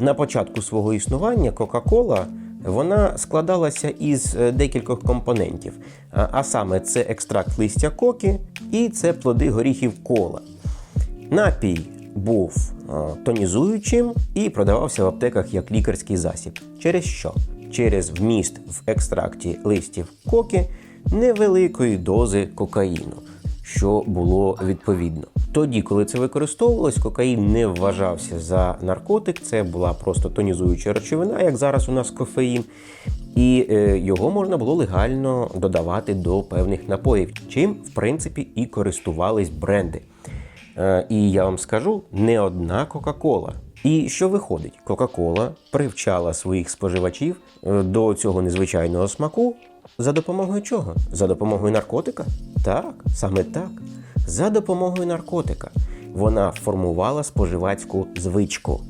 На початку свого існування Кока-Кола вона складалася із е, декількох компонентів. А саме, це екстракт листя коки і це плоди горіхів кола. Напій був е, тонізуючим і продавався в аптеках як лікарський засіб. Через що? Через вміст в екстракті листів коки невеликої дози кокаїну, що було відповідно. Тоді, коли це використовувалось, кокаїн не вважався за наркотик, це була просто тонізуюча речовина, як зараз у нас кофеїн, і е, його можна було легально додавати до певних напоїв, чим в принципі і користувались бренди. Е, І я вам скажу, не одна Кока-Кола. І що виходить? Кока-Кола привчала своїх споживачів е, до цього незвичайного смаку за допомогою чого? За допомогою наркотика? Так, саме так. За допомогою наркотика. Вона формувала споживацьку звичку.